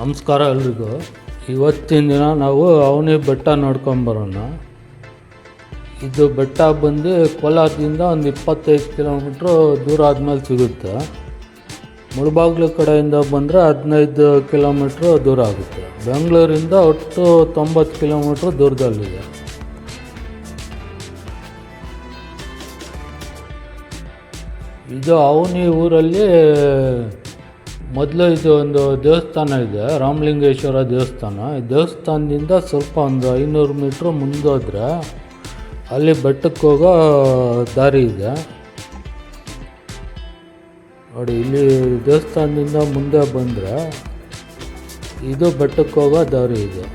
ನಮಸ್ಕಾರ ಎಲ್ರಿಗೂ. ಇವತ್ತಿನ ದಿನ ನಾವು ಅವನಿ ಬೆಟ್ಟ ನೋಡ್ಕೊಂಬರೋಣ ಇದು ಬೆಟ್ಟ ಬಂದು ಕೋಲಾರದಿಂದ ಒಂದು ಇಪ್ಪತ್ತೈದು ಕಿಲೋಮೀಟ್ರು ದೂರ ಆದಮೇಲೆ ಸಿಗುತ್ತೆ. ಮುಳಬಾಗ್ಲು ಕಡೆಯಿಂದ ಬಂದರೆ ಹದಿನೈದು ಕಿಲೋಮೀಟ್ರು ದೂರ ಆಗುತ್ತೆ. ಬೆಂಗಳೂರಿಂದ ಒಟ್ಟು ತೊಂಬತ್ತು ಕಿಲೋಮೀಟ್ರ್ ದೂರದಲ್ಲಿದೆ. ಇದು ಅವನಿ ಊರಲ್ಲಿ ಮೊದಲು ಇದು ಒಂದು ದೇವಸ್ಥಾನ ಇದೆ, ರಾಮಲಿಂಗೇಶ್ವರ ದೇವಸ್ಥಾನ. ಈ ದೇವಸ್ಥಾನದಿಂದ ಸ್ವಲ್ಪ ಒಂದು ಐನೂರು ಮೀಟ್ರ್ ಮುಂದೋದ್ರೆ ಅಲ್ಲಿ ಬೆಟ್ಟಕ್ಕೆ ಹೋಗೋ ದಾರಿ ಇದೆ. ನೋಡಿ, ಇಲ್ಲಿ ದೇವಸ್ಥಾನದಿಂದ ಮುಂದೆ ಬಂದರೆ ಇದು ಬೆಟ್ಟಕ್ಕೆ ಹೋಗೋ ದಾರಿ ಇದೆ.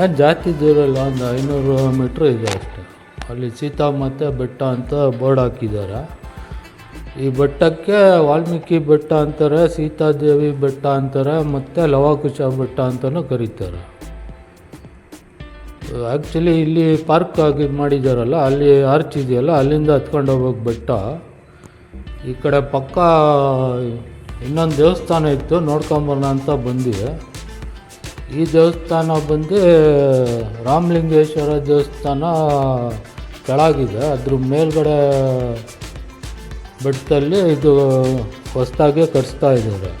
ಏನು ಜಾಸ್ತಿ ದೂರ ಇಲ್ಲ, ಒಂದು ಐನೂರು ಮೀಟ್ರ್ ಇದೆ ಅಷ್ಟೆ. ಅಲ್ಲಿ ಸೀತಾ ಮತ್ತು ಬೆಟ್ಟ ಅಂತ ಬೋರ್ಡ್ ಹಾಕಿದ್ದಾರೆ. ಈ ಬೆಟ್ಟಕ್ಕೆ ವಾಲ್ಮೀಕಿ ಬೆಟ್ಟ ಅಂತಾರೆ, ಸೀತಾದೇವಿ ಬೆಟ್ಟ ಅಂತಾರೆ, ಮತ್ತು ಲವಾಕುಶ ಬೆಟ್ಟ ಅಂತಲೂ ಕರೀತಾರೆ. ಆ್ಯಕ್ಚುಲಿ ಇಲ್ಲಿ ಪಾರ್ಕ್ ಆಗಿ ಮಾಡಿದಾರಲ್ಲ, ಅಲ್ಲಿ ಆರ್ಚ್ ಇದೆಯಲ್ಲ ಅಲ್ಲಿಂದ ಹತ್ಕೊಂಡು ಹೋಗ್ಬೇಕು ಬೆಟ್ಟ. ಈ ಕಡೆ ಪಕ್ಕ ಇನ್ನೊಂದು ದೇವಸ್ಥಾನ ಇತ್ತು, ನೋಡ್ಕೊಂಬರೋಣ ಅಂತ ಬಂದಿದೆ. ಈ ದೇವಸ್ಥಾನ ಬಂದು ರಾಮಲಿಂಗೇಶ್ವರ ದೇವಸ್ಥಾನ ಕೆಳಗಿದೆ, ಅದ್ರ ಮೇಲ್ಗಡೆ ಬೆಟ್ಟದಲ್ಲಿ ಇದು ಹೊಸ್ತಾಗೆ ಕಟ್ಸ್ತಾ ಇದ್ದಾರೆ.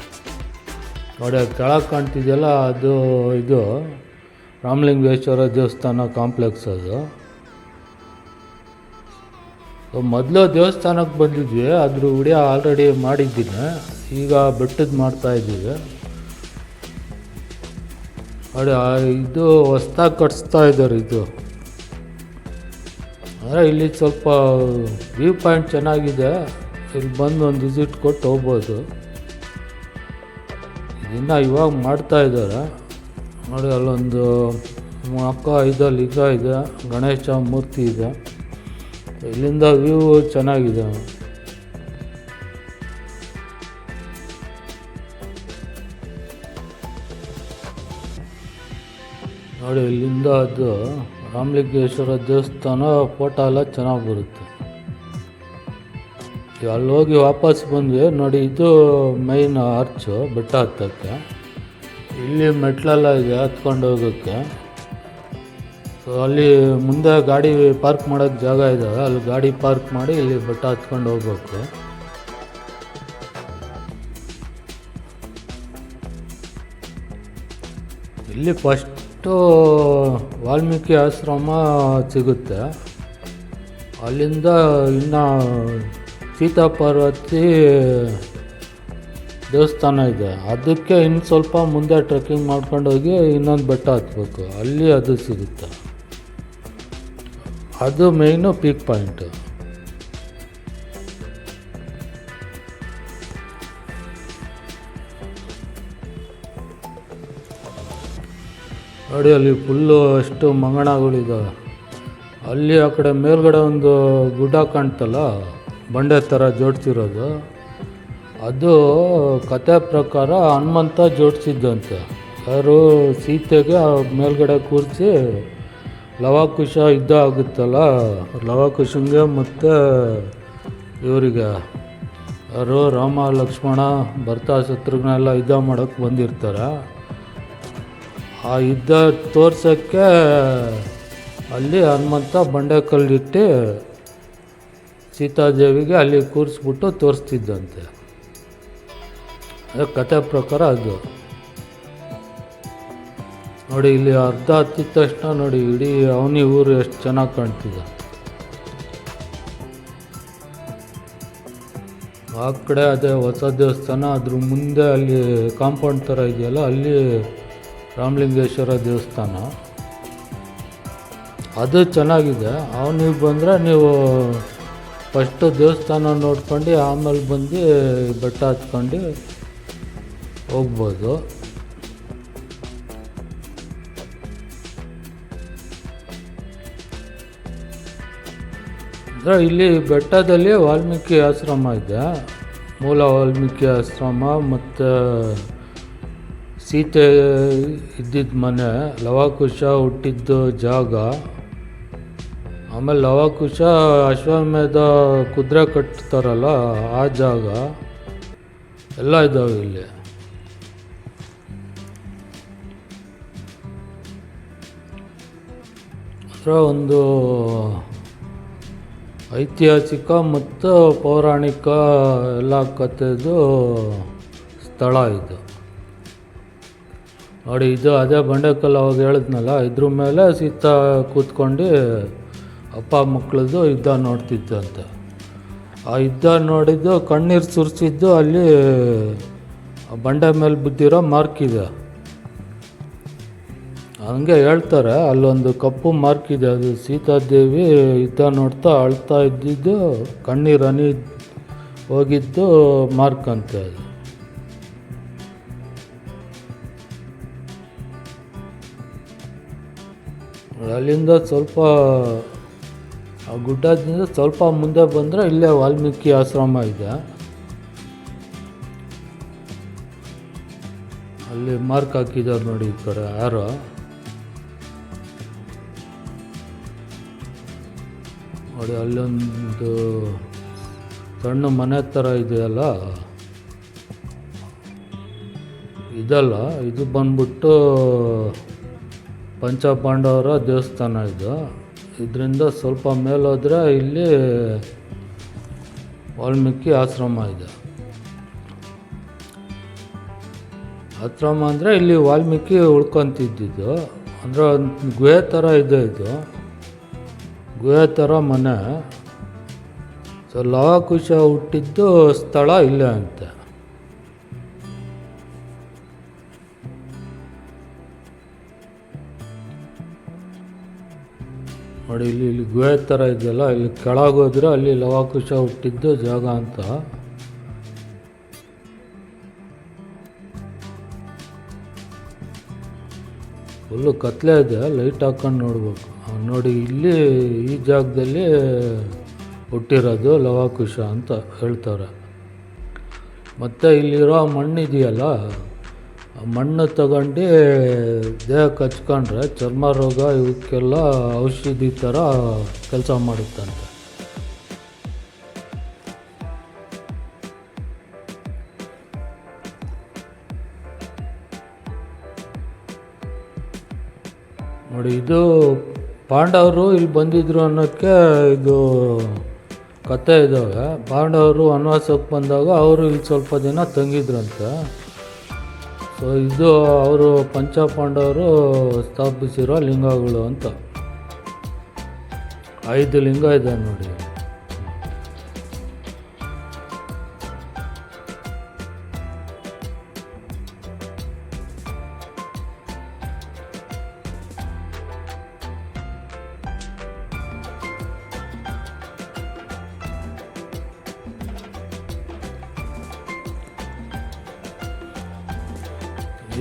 ನೋಡಿ ಕೆಳ ಕೆಳಗೆ ಕಾಣ್ತಿದೆಯಲ್ಲ, ಅದು ಇದು ರಾಮಲಿಂಗೇಶ್ವರ ದೇವಸ್ಥಾನ ಕಾಂಪ್ಲೆಕ್ಸ್ ಅದು. ಮೊದಲು ದೇವಸ್ಥಾನಕ್ಕೆ ಬಂದಿದ್ವಿ ಅದ್ರ ವಿಡಿಯೋ ಆಲ್ರೆಡಿ ಮಾಡಿದ್ದೀನಿ. ಈಗ ಬೆಟ್ಟದ್ದು ಮಾಡ್ತಾ ಇದ್ದೀವಿ. ನೋಡಿ ಇದು ಹೊಸ್ದಾಗಿ ಕಟ್ಸ್ತಾ ಇದ್ದಾರೆ ಇದು. ಅಂದರೆ ಇಲ್ಲಿ ಸ್ವಲ್ಪ ವ್ಯೂ ಪಾಯಿಂಟ್ ಚೆನ್ನಾಗಿದೆ. ಇಲ್ಲಿ ಬಂದು ಒಂದು ವಿಸಿಟ್ ಕೊಟ್ಟು ಹೋಗ್ಬೋದು. ಇದನ್ನು ಇವಾಗ ಮಾಡ್ತಾ ಇದ್ದಾರೆ. ನೋಡಿ, ಅಲ್ಲೊಂದು ಅಕ್ಕ ಇದೆ, ಲಿಂಗ ಇದೆ, ಗಣೇಶ ಮೂರ್ತಿ ಇದೆ. ಇಲ್ಲಿಂದ ವ್ಯೂ ಚೆನ್ನಾಗಿದೆ. ನೋಡಿ, ಇಲ್ಲಿಂದ ಅದು ರಾಮಲಿಂಗೇಶ್ವರ ದೇವಸ್ಥಾನ, ಫೋಟೋ ಎಲ್ಲ ಚೆನ್ನಾಗಿ ಬರುತ್ತೆ. ಅಲ್ಲಿ ಹೋಗಿ ವಾಪಸ್ ಬಂದ್ವಿ ನೋಡಿ ಇದು ಮೈನ್ ಆರ್ಚು ಬೆಟ್ಟ ಹತ್ತಕ್ಕೆ ಇಲ್ಲಿ ಮೆಟ್ಲೆಲ್ಲ ಇದೆ, ಹತ್ಕೊಂಡು ಹೋಗೋಕ್ಕೆ. ಸೊ ಅಲ್ಲಿ ಮುಂದೆ ಗಾಡಿ ಪಾರ್ಕ್ ಮಾಡೋಕ್ಕೆ ಜಾಗ ಇದ್ದಾವೆ ಅಲ್ಲಿ ಗಾಡಿ ಪಾರ್ಕ್ ಮಾಡಿ ಇಲ್ಲಿ ಬೆಟ್ಟ ಹತ್ಕೊಂಡು ಹೋಗ್ಬೇಕು ಇಲ್ಲಿ ಫಸ್ಟು ವಾಲ್ಮೀಕಿ ಆಶ್ರಮ ಸಿಗುತ್ತೆ. ಅಲ್ಲಿಂದ ಇನ್ನು ಸೀತಾ ಪಾರ್ವತಿ ದೇವಸ್ಥಾನ ಇದೆ. ಅದಕ್ಕೆ ಇನ್ನು ಸ್ವಲ್ಪ ಮುಂದೆ ಟ್ರೆಕ್ಕಿಂಗ್ ಮಾಡ್ಕೊಂಡು ಹೋಗಿ ಇನ್ನೊಂದು ಬೆಟ್ಟ ಹತ್ಬೇಕು. ಅಲ್ಲಿ ಅದು ಸಿಗುತ್ತೆ. ಅದು ಮೇಯ್ನು ಪೀಕ್ ಪಾಯಿಂಟು ನೋಡಿ, ಅಲ್ಲಿ ಫುಲ್ಲು ಅಷ್ಟು ಮಂಗಣಗಳಿದ್ದಾವೆ ಅಲ್ಲಿ ಆ ಕಡೆ ಮೇಲ್ಗಡೆ ಒಂದು ಗುಡ್ಡ ಕಾಣ್ತಲ್ಲ? ಬಂಡೆ ಥರ ಜೋಡಿಸಿರೋದು. ಅದು ಕತೆ ಪ್ರಕಾರ ಹನುಮಂತ ಜೋಡಿಸಿದ್ದಂತೆ. ಯಾರು ಸೀತೆಗೆ ಮೇಲ್ಗಡೆ ಕೂರಿಸಿ ಲವಾಕುಶ ಯುದ್ಧ ಆಗುತ್ತಲ್ಲ, ಲವಾಕುಶಂಗೆ ಮತ್ತು ಇವರಿಗೆ. ಯಾರು ರಾಮ, ಲಕ್ಷ್ಮಣ, ಭರ್ತ ಶತ್ರುಘ್ನೆಲ್ಲ ಯುದ್ಧ ಮಾಡೋಕ್ಕೆ ಬಂದಿರ್ತಾರೆ. ಆ ಯುದ್ಧ ತೋರ್ಸೋಕ್ಕೆ ಅಲ್ಲಿ ಹನುಮಂತ ಬಂಡೆ ಬಂಡೆಕಲ್ಲಿಟ್ಟು ಸೀತಾದೇವಿಗೆ ಅಲ್ಲಿ ಕೂರಿಸ್ಬಿಟ್ಟು ತೋರಿಸ್ತಿದ್ದಂತೆ. ಅದು ಕತೆ ಪ್ರಕಾರ ಅದು. ನೋಡಿ, ಇಲ್ಲಿ ಅರ್ಧ ಹತ್ತಿದ ತಕ್ಷಣ ನೋಡಿ, ಇಡೀ ಅವನಿ ಊರು ಎಷ್ಟು ಚೆನ್ನಾಗಿ ಕಾಣ್ತಿದೆ. ಆ ಕಡೆ ಅದೇ ಹೊಸ ದೇವಸ್ಥಾನ, ಅದ್ರ ಮುಂದೆ ಅಲ್ಲಿ ಕಾಂಪೌಂಡ್ ಥರ ಇದೆಯಲ್ಲ, ಅಲ್ಲಿ ರಾಮಲಿಂಗೇಶ್ವರ ದೇವಸ್ಥಾನ. ಅದು ಚೆನ್ನಾಗಿದೆ. ಅವನಿಗೆ ಬಂದರೆ ನೀವು ಫಸ್ಟು ದೇವಸ್ಥಾನ ನೋಡ್ಕೊಂಡು ಆಮೇಲೆ ಬಂದು ಬೆಟ್ಟ ಹತ್ಕೊಂಡು ಹೋಗ್ಬೋದು. ಅಂದರೆ ಇಲ್ಲಿ ಬೆಟ್ಟದಲ್ಲಿ ವಾಲ್ಮೀಕಿ ಆಶ್ರಮ ಇದೆ. ಮೂಲ ವಾಲ್ಮೀಕಿ ಆಶ್ರಮ ಮತ್ತು ಸೀತೆ ಇದ್ದಿದ್ದ ಮನೆ, ಲವಾಕುಶ ಹುಟ್ಟಿದ್ದು ಜಾಗ. ಆಮೇಲೆ ಲವಕುಶ ಅಶ್ವಮೇಧ ಕುದುರೆ ಕಟ್ತಾರಲ್ಲ ಆ ಜಾಗ ಎಲ್ಲ ಇದ್ದಾವೆ ಇಲ್ಲಿ. ಅಂದ್ರೆ ಒಂದು ಐತಿಹಾಸಿಕ ಮತ್ತು ಪೌರಾಣಿಕ ಎಲ್ಲ ಕಥೆದು ಸ್ಥಳ ಇದು. ನೋಡಿ, ಇದು ಅದೇ ಬಂಡೆಕಲ್ಲು ಅವಾಗ ಹೇಳಿದ್ನಲ್ಲ, ಇದ್ರ ಮೇಲೆ ಸೀತಾ ಕೂತ್ಕೊಂಡು ಅಪ್ಪ ಮಕ್ಕಳದ್ದು ಯುದ್ಧ ನೋಡ್ತಿದ್ದಂತೆ ಆ ಯುದ್ಧ ನೋಡಿದ್ದು ಕಣ್ಣೀರು ಸುರಿಸಿದ್ದು ಅಲ್ಲಿ ಬಂಡೆ ಮೇಲೆ ಬಿದ್ದಿರೋ ಮಾರ್ಕ್ ಇದೆ. ಹಂಗೆ ಹೇಳ್ತಾರೆ, ಅಲ್ಲೊಂದು ಕಪ್ಪು ಮಾರ್ಕ್ ಇದೆ, ಅದು ಸೀತಾದೇವಿ ಯುದ್ಧ ನೋಡ್ತಾ ಅಳ್ತಾ ಇದ್ದಿದ್ದು ಕಣ್ಣೀರು ಅನಿ ಹೋಗಿದ್ದು ಮಾರ್ಕ್ ಅಂತ ಅದು. ಅಲ್ಲಿಂದ ಸ್ವಲ್ಪ ಆ ಗುಡ್ಡದಿಂದ ಸ್ವಲ್ಪ ಮುಂದೆ ಬಂದರೆ ಇಲ್ಲೇ ವಾಲ್ಮೀಕಿ ಆಶ್ರಮ ಇದೆ. ಅಲ್ಲಿ ಮಾರ್ಕ್ ಹಾಕಿದ್ದಾರೆ ನೋಡಿ ಈ ಕಡೆ ಯಾರೋ. ನೋಡಿ ಅಲ್ಲೊಂದು ಸಣ್ಣ ಮನೆ ಥರ ಇದೆಯಲ್ಲ. ಇದಲ್ಲ, ಇದು ಬಂದ್ಬಿಟ್ಟು ಪಂಚಪಾಂಡವರ ದೇವಸ್ಥಾನ ಇದು. ಇದರಿಂದ ಸ್ವಲ್ಪ ಮೇಲೋದ್ರೆ ಇಲ್ಲಿ ವಾಲ್ಮೀಕಿ ಆಶ್ರಮ ಇದೆ. ಆಶ್ರಮ ಅಂದರೆ ಇಲ್ಲಿ ವಾಲ್ಮೀಕಿ ಉಳ್ಕೊತಿದ್ದಿದ್ದು. ಅಂದರೆ ಒಂದು ಗುಹೆ ಥರ ಇದೆ ಇದು. ಗುಹೆ ಥರ ಮನೆ. ಸೊ ಲವಕುಶ ಹುಟ್ಟಿದ್ದು ಸ್ಥಳ ಇಲ್ಲೇ ಅಂತೆ. ನೋಡಿ, ಇಲ್ಲಿ ಇಲ್ಲಿ ಗುಹೆ ಥರ ಇದೆಯಲ್ಲ, ಇಲ್ಲಿ ಕೆಳಗೋದ್ರೆ ಅಲ್ಲಿ ಲವಾಕುಶ ಹುಟ್ಟಿದ್ದು ಜಾಗ ಅಂತ. ಫುಲ್ಲು ಕತ್ಲೆ ಇದೆ, ಲೈಟ್ ಹಾಕೊಂಡು ನೋಡ್ಬೇಕು. ನೋಡಿ, ಇಲ್ಲಿ ಈ ಜಾಗದಲ್ಲಿ ಹುಟ್ಟಿರೋದು ಲವಾಕುಶ ಅಂತ ಹೇಳ್ತಾರೆ. ಮತ್ತು ಇಲ್ಲಿರೋ ಮಣ್ಣು ಇದೆಯಲ್ಲ ಆ ಮಣ್ಣು ತಗೊಂಡು ದೇಹಕ್ಕೆ ಹಚ್ಕೊಂಡ್ರೆ ಚರ್ಮ ರೋಗ ಇವಕ್ಕೆಲ್ಲ ಔಷಧಿ ಥರ ಕೆಲಸ ಮಾಡುತ್ತಂತೆ. ನೋಡಿ, ಇದು ಪಾಂಡವರು ಇಲ್ಲಿ ಬಂದಿದ್ರು ಅನ್ನೋಕ್ಕೆ ಇದು ಕತೆ ಇದ್ದಾವೆ ಪಾಂಡವರು ವನವಾಸಕ್ಕೆ ಬಂದಾಗ ಅವರು ಇಲ್ಲಿ ಸ್ವಲ್ಪ ದಿನ ತಂಗಿದ್ರಂತೆ. ಸೊ ಇದು ಅವರು ಪಂಚಪಾಂಡವರು ಸ್ಥಾಪಿಸಿರೋ ಲಿಂಗಗಳು ಅಂತ. ಐದು ಲಿಂಗ ಇದೆ ನೋಡಿ.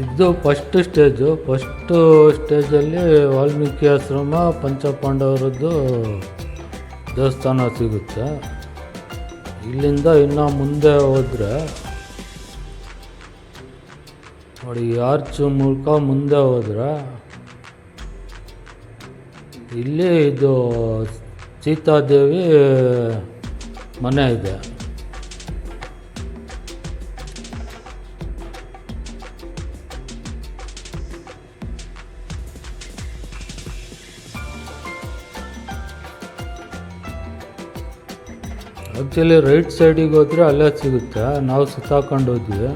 ಇದು ಫಸ್ಟ್ ಸ್ಟೇಜು ಫಸ್ಟು ಸ್ಟೇಜಲ್ಲಿ ವಾಲ್ಮೀಕಿ ಆಶ್ರಮ ಪಂಚಪಾಂಡವರದ್ದು ದೇವಸ್ಥಾನ ಸಿಗುತ್ತೆ. ಇಲ್ಲಿಂದ ಇನ್ನು ಮುಂದೆ ಹೋದರೆ ನೋಡಿ ಆರ್ಚ್ ಮೂಲಕ ಮುಂದೆ ಹೋದರೆ ಇಲ್ಲಿ ಇದು ಸೀತಾದೇವಿ ಮನೆ ಇದೆ. ಆ್ಯಕ್ಚುಲಿ ರೈಟ್ ಸೈಡಿಗೆ ಹೋದರೆ ಅಲ್ಲೇ ಸಿಗುತ್ತೆ. ನಾವು ಸುತ್ತಾಕೊಂಡು ಹೋದ್ವಿ.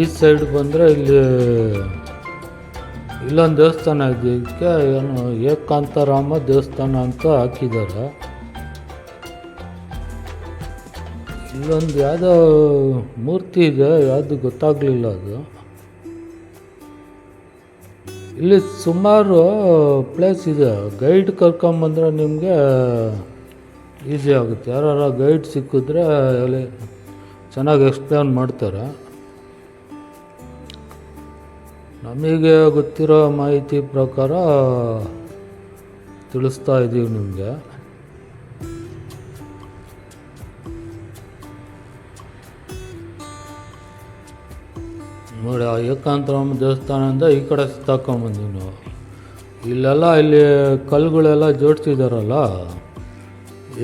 ಈ ಸೈಡ್ ಬಂದರೆ ಇಲ್ಲಿ, ಇಲ್ಲೊಂದು ದೇವಸ್ಥಾನ ಇದೆ. ಇದಕ್ಕೆ ಏನು ಏಕಾಂತರಾಮ ದೇವಸ್ಥಾನ ಅಂತ ಹಾಕಿದ್ದಾರೆ. ಇಲ್ಲೊಂದು ಯಾವುದೋ ಮೂರ್ತಿ ಇದೆ. ಯಾವುದು ಗೊತ್ತಾಗಲಿಲ್ಲ ಅದು. ಇಲ್ಲಿ ಸುಮಾರು ಪ್ಲೇಸ್ ಇದೆ. ಗೈಡ್ ಕರ್ಕೊಂಬಂದ್ರೆ ನಿಮಗೆ ಈಸಿ ಆಗುತ್ತೆ. ಯಾರು ಗೈಡ್ ಸಿಕ್ಕಿದ್ರೆ ಅಲ್ಲಿ ಚೆನ್ನಾಗಿ ಎಕ್ಸ್ಪ್ಲೇನ್ ಮಾಡ್ತಾರೆ. ನಮಗೆ ಗೊತ್ತಿರೋ ಮಾಹಿತಿ ಪ್ರಕಾರ ತಿಳಿಸ್ತಾ ಇದ್ದೀವಿ ನಿಮಗೆ. ನೋಡಿ, ಆ ಏಕಾಂತರಾಮ ದೇವಸ್ಥಾನದಿಂದ ಈ ಕಡೆ ಸುತ್ತಾಕೊಂಬಂದ್ವಿ ನಾವು. ಇಲ್ಲೆಲ್ಲ ಇಲ್ಲಿ ಕಲ್ಲುಗಳೆಲ್ಲ ಜೋಡಿಸಿದಾರಲ್ಲ?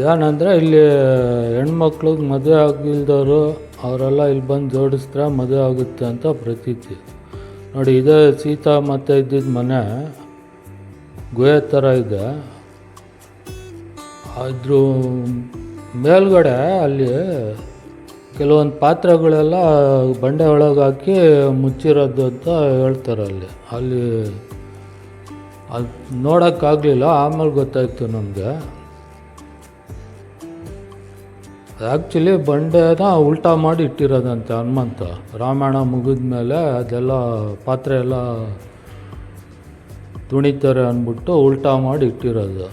ಏನಂದರೆ ಇಲ್ಲಿ ಹೆಣ್ಮಕ್ಳಿಗೆ ಮದುವೆ ಆಗಿಲ್ದವರು ಅವರೆಲ್ಲ ಇಲ್ಲಿ ಬಂದು ಜೋಡಿಸಿದ್ರೆ ಮದುವೆ ಆಗುತ್ತೆ ಅಂತ ಪ್ರತೀತಿ. ನೋಡಿ, ಇದೇ ಸೀತಾ ಮತ್ತೆ ಇದ್ದಿದ್ದ ಮನೆ ಗುಹೆ ಥರ ಇದೆ. ಅದ್ರ ಮೇಲ್ಗಡೆ ಅಲ್ಲಿ ಕೆಲವೊಂದು ಪಾತ್ರೆಗಳೆಲ್ಲ ಬಂಡೆ ಒಳಗೆ ಹಾಕಿ ಮುಚ್ಚಿರೋದು ಅಂತ ಹೇಳ್ತಾರೆ ಅಲ್ಲಿ. ಅಲ್ಲಿ ಅದು ನೋಡೋಕ್ಕಾಗಲಿಲ್ಲ ಆಮೇಲೆ ಗೊತ್ತಾಯಿತು ನಮಗೆ. ಆ್ಯಕ್ಚುಲಿ ಬಂಡೆನ ಉಲ್ಟಾ ಮಾಡಿ ಇಟ್ಟಿರೋದಂತೆ ಹನುಮಂತ. ರಾಮಾಯಣ ಮುಗಿದ ಮೇಲೆ ಅದೆಲ್ಲ ಪಾತ್ರೆ ಎಲ್ಲ ತುಣಿತಾರೆ ಅಂದ್ಬಿಟ್ಟು ಉಲ್ಟಾ ಮಾಡಿ ಇಟ್ಟಿರೋದು.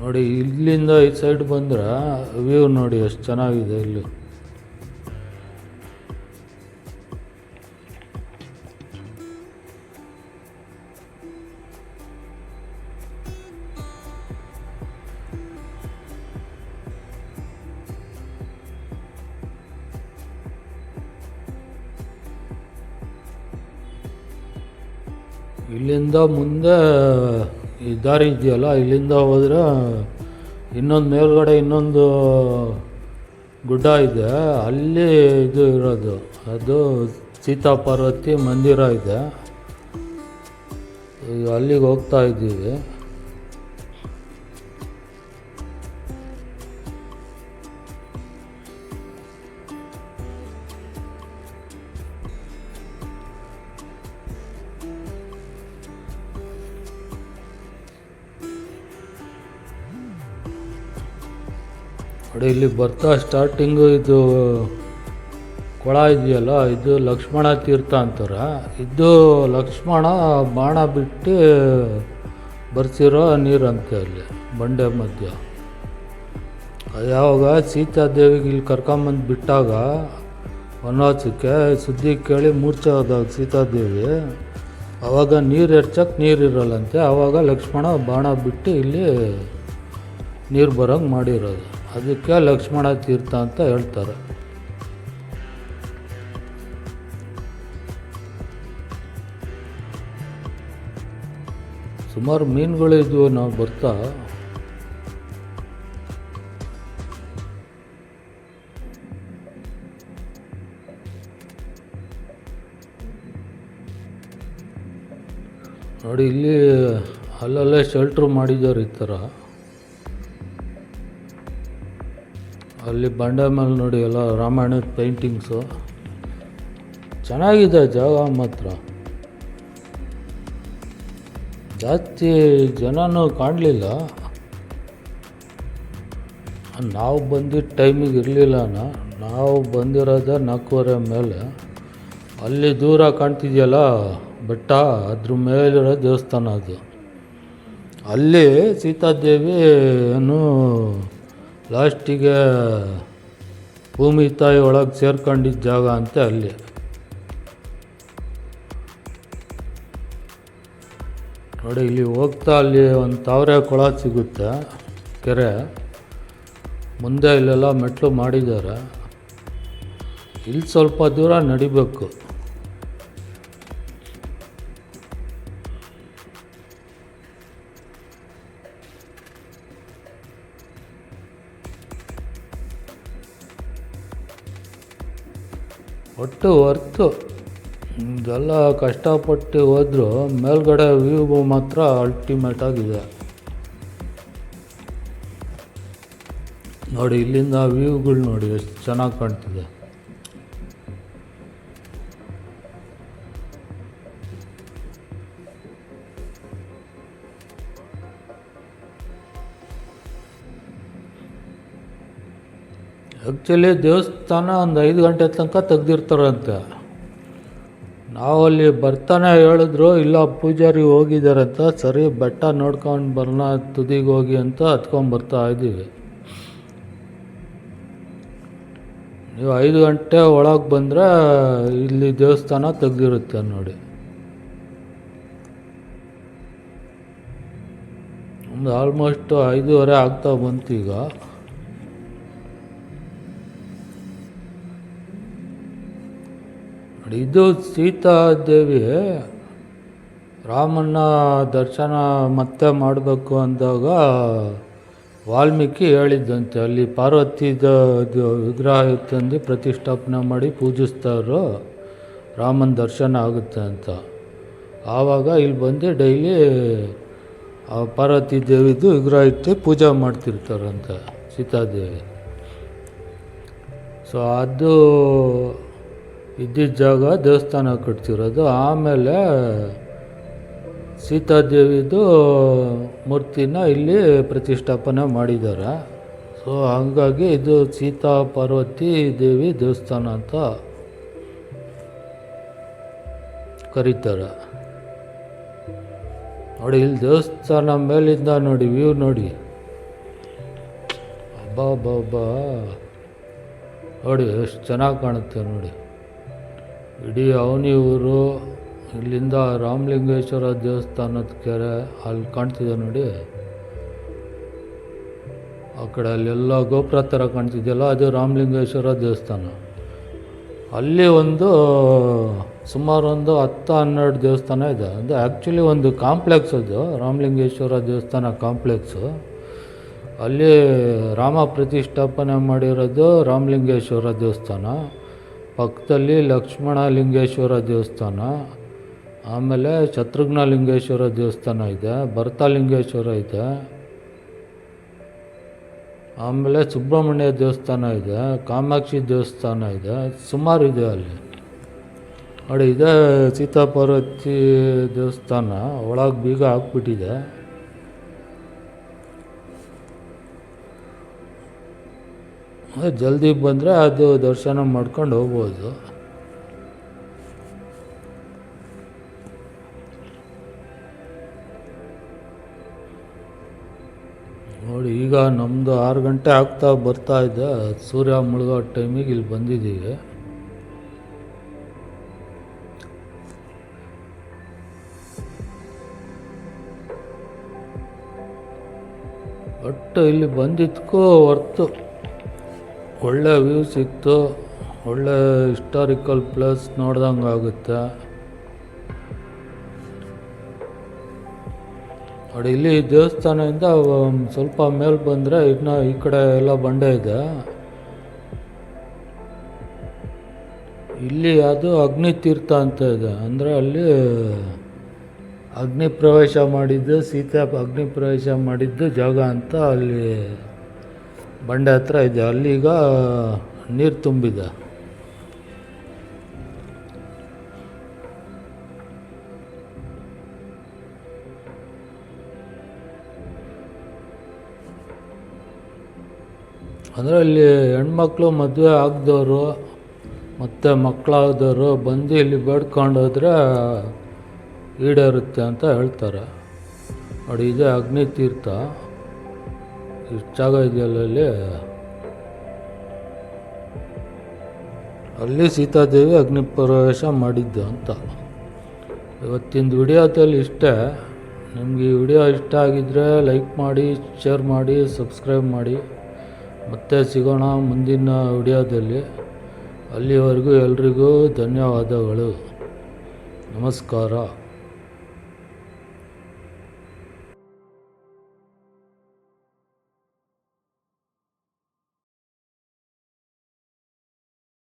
ನೋಡಿ, ಇಲ್ಲಿಂದ ಈ ಸೈಡ್ ಬಂದರೆ ವ್ಯೂ ನೋಡಿ, ಎಷ್ಟು ಚೆನ್ನಾಗಿದೆ ಇಲ್ಲಿ. ಇಲ್ಲಿಂದ ಮುಂದೆ ಈ ದಾರಿ ಇದೆಯಲ್ಲ, ಇಲ್ಲಿಂದ ಹೋದರೆ ಇನ್ನೊಂದು ಮೇಲ್ಗಡೆ ಇನ್ನೊಂದು ಗುಡ್ಡ ಇದೆ. ಅಲ್ಲಿ ಇದು ಇರೋದು. ಅದು ಸೀತಾ ಪಾರ್ವತಿ ಮಂದಿರ ಇದೆ. ಅಲ್ಲಿಗೆ ಹೋಗ್ತಾ ಇದ್ದೀವಿ. ನೋಡಿ ಇಲ್ಲಿ ಬರ್ತಾ ಸ್ಟಾರ್ಟಿಂಗು ಇದು ಕೊಳ ಇದೆಯಲ್ಲ, ಇದು ಲಕ್ಷ್ಮಣ ತೀರ್ಥ ಅಂತಾರೆ. ಇದು ಲಕ್ಷ್ಮಣ ಬಾಣ ಬಿಟ್ಟು ಬರ್ಸಿರೋ ನೀರಂತೆ ಅಲ್ಲಿ, ಬಂಡೆ ಮಧ್ಯ. ಯಾವಾಗ ಸೀತಾದೇವಿಗೆ ಇಲ್ಲಿ ಕರ್ಕೊಂಬಂದು ಬಿಟ್ಟಾಗ, ವನವಾಸಕ್ಕೆ ಸುದ್ದಿ ಕೇಳಿ ಮೂರ್ಛೆ ಹೋದಾಗ ಸೀತಾದೇವಿ ಆವಾಗ ನೀರು ಎರ್ಚಕ್ಕೆ ನೀರು ಇರಲ್ಲಂತೆ ಆವಾಗ ಲಕ್ಷ್ಮಣ ಬಾಣ ಬಿಟ್ಟು ಇಲ್ಲಿ ನೀರು ಬರೋಂಗೆ ಮಾಡಿರೋದು. ಅದಕ್ಕೆ ಲಕ್ಷ್ಮಣ ತೀರ್ಥ ಅಂತ ಹೇಳ್ತಾರೆ. ಸುಮಾರು ಮೀನುಗಳಿದ್ವು ನಾವು ಬರ್ತಾ. ನೋಡಿ, ಇಲ್ಲಿ ಅಲ್ಲಲ್ಲೇ ಶೆಲ್ಟ್ರ್ ಮಾಡಿದ್ದಾರೆ ಈ ಥರ. ಅಲ್ಲಿ ಬಂಡೆ ಮೇಲೆ ನೋಡಿ ಎಲ್ಲ ರಾಮಾಯಣದ ಪೇಂಟಿಂಗ್ಸು ಚೆನ್ನಾಗಿದೆ ಜಾಗ ಮಾತ್ರ. ಜಾಸ್ತಿ ಜನನೂ ಕಾಣಲಿಲ್ಲ. ನಾವು ಬಂದಿದ್ದ ಟೈಮಿಗೆ ಇರಲಿಲ್ಲನ ನಾವು ಬಂದಿರೋದೇ ನಾಲ್ಕೂವರೆ ಮೇಲೆ. ಅಲ್ಲಿ ದೂರ ಕಾಣ್ತಿದೆಯಲ್ಲ ಬೆಟ್ಟ, ಅದ್ರ ಮೇಲಿರೋ ದೇವಸ್ಥಾನ ಅದು. ಅಲ್ಲಿ ಸೀತಾದೇವಿ ಏನು ಲಾಸ್ಟಿಗೆ ಭೂಮಿ ತಾಯಿ ಒಳಗೆ ಸೇರ್ಕೊಂಡಿದ್ದ ಜಾಗ ಅಂತ ಅಲ್ಲಿ. ನೋಡಿ, ಇಲ್ಲಿ ಹೋಗ್ತಾ ಅಲ್ಲಿ ಒಂದು ತಾವರೆ ಕೊಳ ಸಿಗುತ್ತೆ, ಕೆರೆ. ಮುಂದೆ ಇಲ್ಲೆಲ್ಲ ಮೆಟ್ಲು ಮಾಡಿದ್ದಾರೆ. ಇಲ್ಲಿ ಸ್ವಲ್ಪ ದೂರ ನಡಿಬೇಕು. ಒಟ್ಟು ಹೊರ್ತು. ಇದೆಲ್ಲ ಕಷ್ಟಪಟ್ಟು ಹೋದರೂ ಮೇಲ್ಗಡೆ ವ್ಯೂ ಮಾತ್ರ ಅಲ್ಟಿಮೇಟ್ ಆಗಿದೆ. ನೋಡಿ ಇಲ್ಲಿಂದ ವ್ಯೂಗಳು ನೋಡಿ, ಎಷ್ಟು ಚೆನ್ನಾಗಿ ಕಾಣ್ತಿದೆ. ಆ್ಯಕ್ಚುಲಿ ದೇವಸ್ಥಾನ ಒಂದು ಐದು ಗಂಟೆ ತನಕ ತೆಗೆದಿರ್ತಾರಂತೆ. ನಾವು ಅಲ್ಲಿ ಬರ್ತಾನೆ ಹೇಳಿದ್ರು, ಇಲ್ಲ ಪೂಜಾರಿ ಹೋಗಿದ್ದಾರಂತ ಸರಿ, ಬೆಟ್ಟ ನೋಡ್ಕೊಂಡು ಬರೋಣ ತುದಿಗೆ ಹೋಗಿ ಅಂತ ಹತ್ಕೊಂಡು ಬರ್ತಾ ಇದ್ದೀವಿ. ನೀವು ಐದು ಗಂಟೆ ಒಳಗೆ ಬಂದರೆ ಇಲ್ಲಿ ದೇವಸ್ಥಾನ ತೆಗೆದಿರುತ್ತೆ ನೋಡಿ. ಒಂದು ಆಲ್ಮೋಸ್ಟ್ ಐದೂವರೆ ಆಗ್ತಾ ಬಂತು ಈಗ. ಇದು ಸೀತಾದೇವಿ ರಾಮನ ದರ್ಶನ ಮತ್ತೆ ಮಾಡಬೇಕು ಅಂದಾಗ ವಾಲ್ಮೀಕಿ ಹೇಳಿದ್ದಂತೆ, ಅಲ್ಲಿ ಪಾರ್ವತಿದ ವಿಗ್ರಹ ತಂದು ಪ್ರತಿಷ್ಠಾಪನೆ ಮಾಡಿ ಪೂಜಿಸ್ತಾರೋ ರಾಮನ ದರ್ಶನ ಆಗುತ್ತೆ ಅಂತ. ಆವಾಗ ಇಲ್ಲಿ ಬಂದು ಡೈಲಿ ಪಾರ್ವತಿ ದೇವಿದು ವಿಗ್ರಹ ಇಟ್ಟು ಪೂಜೆ ಮಾಡ್ತಿರ್ತಾರಂತೆ ಸೀತಾದೇವಿ ಸೊ ಅದು ಇದ್ದಿದ್ದ ಜಾಗ ದೇವಸ್ಥಾನ ಕಟ್ತಿರೋದು. ಆಮೇಲೆ ಸೀತಾದೇವಿದು ಮೂರ್ತಿನ ಇಲ್ಲಿ ಪ್ರತಿಷ್ಠಾಪನೆ ಮಾಡಿದ್ದಾರೆ. ಸೊ ಹಂಗಾಗಿ ಇದು ಸೀತಾ ಪಾರ್ವತಿ ದೇವಿ ದೇವಸ್ಥಾನ ಅಂತ ಕರೀತಾರೆ. ನೋಡಿ, ಇಲ್ಲಿ ದೇವಸ್ಥಾನ ಮೇಲಿಂದ ನೋಡಿ, ವ್ಯೂ ನೋಡಿ. ಅಬ್ಬಾ ಅಬ್ಬಾ ನೋಡಿ, ಎಷ್ಟು ಚೆನ್ನಾಗಿ ಕಾಣುತ್ತೆ ನೋಡಿ. ಇಡೀ ಅವನಿ ಊರು ಇಲ್ಲಿಂದ ರಾಮಲಿಂಗೇಶ್ವರ ದೇವಸ್ಥಾನದ ಕೆರೆ ಅಲ್ಲಿ ಕಾಣ್ತಿದೆ ನೋಡಿ. ಆ ಕಡೆ ಅಲ್ಲೆಲ್ಲ ಗೋಪುರ ಥರ ಕಾಣ್ತಿದೆಯಲ್ಲ, ಅದು ರಾಮಲಿಂಗೇಶ್ವರ ದೇವಸ್ಥಾನ. ಅಲ್ಲಿ ಒಂದು ಸುಮಾರು ಒಂದು ಹತ್ತು ಹನ್ನೆರಡು ದೇವಸ್ಥಾನ ಇದೆ. ಅಂದರೆ ಆ್ಯಕ್ಚುಲಿ ಒಂದು ಕಾಂಪ್ಲೆಕ್ಸ್ ಅದು, ರಾಮಲಿಂಗೇಶ್ವರ ದೇವಸ್ಥಾನ ಕಾಂಪ್ಲೆಕ್ಸು ಅಲ್ಲಿ ರಾಮ ಪ್ರತಿಷ್ಠಾಪನೆ ಮಾಡಿರೋದು ರಾಮಲಿಂಗೇಶ್ವರ ದೇವಸ್ಥಾನ. ಪಕ್ಕದಲ್ಲಿ ಲಕ್ಷ್ಮಣ ಲಿಂಗೇಶ್ವರ ದೇವಸ್ಥಾನ, ಆಮೇಲೆ ಶತ್ರುಘ್ನ ಲಿಂಗೇಶ್ವರ ದೇವಸ್ಥಾನ ಇದೆ, ಭರತ ಲಿಂಗೇಶ್ವರ ಇದೆ, ಆಮೇಲೆ ಸುಬ್ರಹ್ಮಣ್ಯ ದೇವಸ್ಥಾನ ಇದೆ, ಕಾಮಾಕ್ಷಿ ದೇವಸ್ಥಾನ ಇದೆ, ಸುಮಾರು ಇದೆ ಅಲ್ಲಿ. ನೋಡಿ, ಇದೆ ಸೀತಾಪಾರ್ವತಿ ದೇವಸ್ಥಾನ ಒಳಗೆ ಬೀಗ ಹಾಕ್ಬಿಟ್ಟಿದೆ. ಜಲ್ದಿ ಬಂದರೆ ಅದು ದರ್ಶನ ಮಾಡ್ಕೊಂಡು ಹೋಗ್ಬೋದು. ನೋಡಿ, ಈಗ ನಮ್ಮದು ಆರು ಗಂಟೆ ಆಗ್ತಾ ಬರ್ತಾ ಇದೆ. ಸೂರ್ಯ ಮುಳುಗೋ ಟೈಮಿಗೆ ಇಲ್ಲಿ ಬಂದಿದ್ದೀವಿ. ಒಟ್ಟು ಇಲ್ಲಿ ಬಂದಿದ್ದಕ್ಕೂ ಹೊರ್ತು ಒಳ್ಳೆ ವ್ಯೂ ಸಿಕ್ತು ಒಳ್ಳೆ ಹಿಸ್ಟಾರಿಕಲ್ ಪ್ಲೇಸ್ ನೋಡ್ದಂಗೆ ಆಗುತ್ತೆ. ನೋಡಿ, ಇಲ್ಲಿ ದೇವಸ್ಥಾನದಿಂದ ಸ್ವಲ್ಪ ಮೇಲೆ ಬಂದರೆ ಇನ್ನು ಈ ಕಡೆ ಎಲ್ಲ ಬಂಡೆ ಇದೆ. ಇಲ್ಲಿ ಅದು ಅಗ್ನಿ ತೀರ್ಥ ಅಂತ ಇದೆ. ಅಂದರೆ ಅಲ್ಲಿ ಅಗ್ನಿ ಪ್ರವೇಶ ಮಾಡಿದ್ದು, ಸೀತಾ ಅಗ್ನಿ ಪ್ರವೇಶ ಮಾಡಿದ್ದು ಜಾಗ ಅಂತ ಅಲ್ಲಿ ಬಂಡೆ ಹತ್ರ ಇದೆ. ಅಲ್ಲಿಗ ನೀರು ತುಂಬಿದೆ. ಅಂದರೆ ಇಲ್ಲಿ ಹೆಣ್ಮಕ್ಳು ಮದುವೆ ಆಗದವರು ಮತ್ತು ಮಕ್ಕಳಾದವರು ಬಂದು ಇಲ್ಲಿ ಬೇಡ್ಕೊಂಡು ಹೋದರೆ ಈಡೇರುತ್ತೆ ಅಂತ ಹೇಳ್ತಾರೆ. ನೋಡಿ, ಇದೆ ಅಗ್ನಿ ತೀರ್ಥ ಜಾಗ ಇದೆಯಲ್ಲ ಅಲ್ಲಿ ಸೀತಾದೇವಿ ಅಗ್ನಿ ಪ್ರವೇಶ ಮಾಡಿದ್ದು ಅಂತ. ಇವತ್ತಿನ ವಿಡಿಯೋದಲ್ಲಿ ಇಷ್ಟೇ. ನಿಮಗೆ ಈ ವಿಡಿಯೋ ಇಷ್ಟ ಆಗಿದ್ದರೆ ಲೈಕ್ ಮಾಡಿ, ಶೇರ್ ಮಾಡಿ, ಸಬ್ಸ್ಕ್ರೈಬ್ ಮಾಡಿ. ಮತ್ತೆ ಸಿಗೋಣ ಮುಂದಿನ ವಿಡಿಯೋದಲ್ಲಿ. ಅಲ್ಲಿವರೆಗೂ ಎಲ್ರಿಗೂ ಧನ್ಯವಾದಗಳು. ನಮಸ್ಕಾರ.